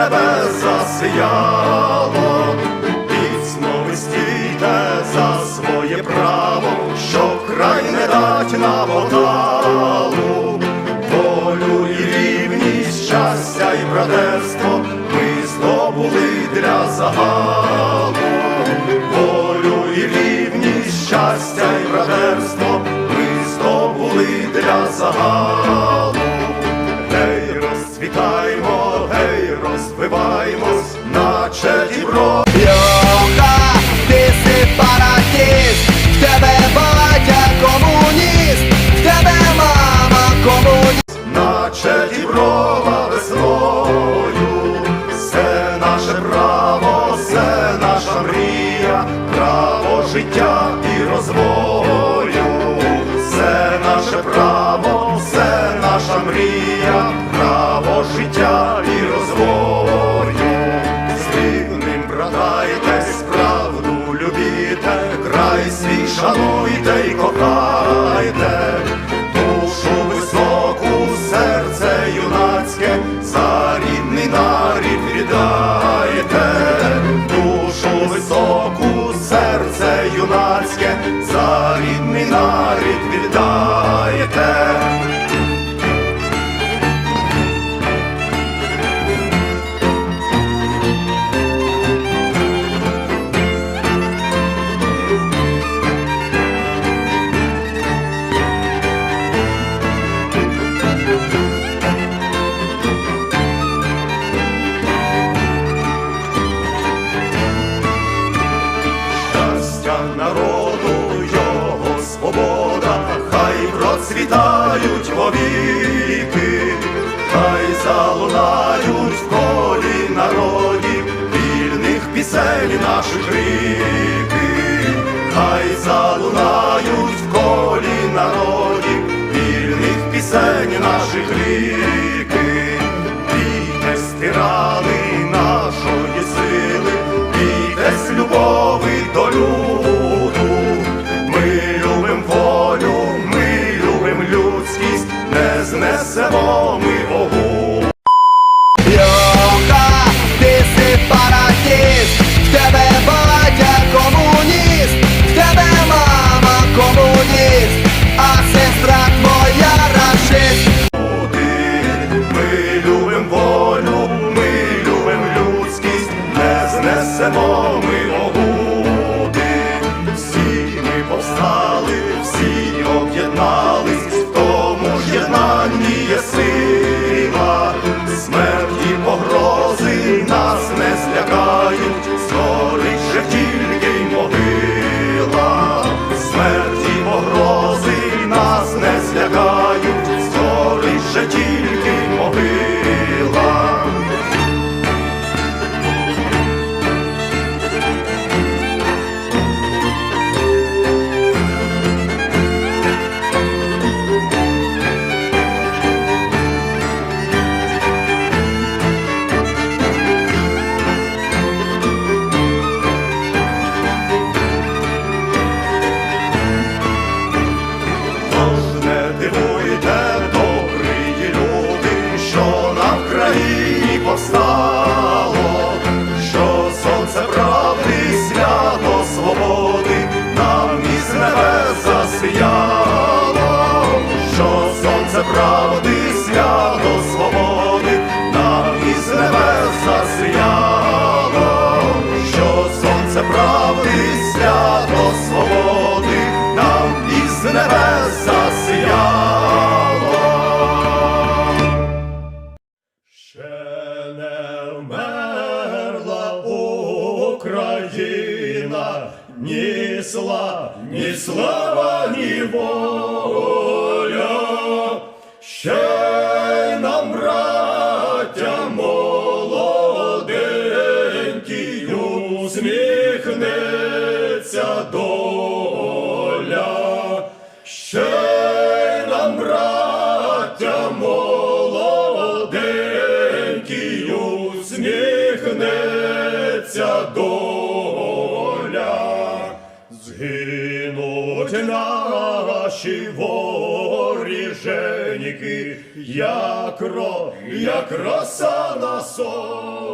небе засіяло, Міцно ви стійте за своє право, що край не дать на оталу, волю і рівність, щастя і братерство ми здобули для загалу, волю і рівність, щастя і братерство ми здобули для загалу. Тримаємось, наче дібро. шануйте й кота. процвітають вовіки, хай залунають в колі народів, вільних пісень наших ріки, хай залунають в колі народів, вільних пісень наших рік. несла, ни слава, ни воля. Гинуть наші воріженьки, як ро, як роса на сонці.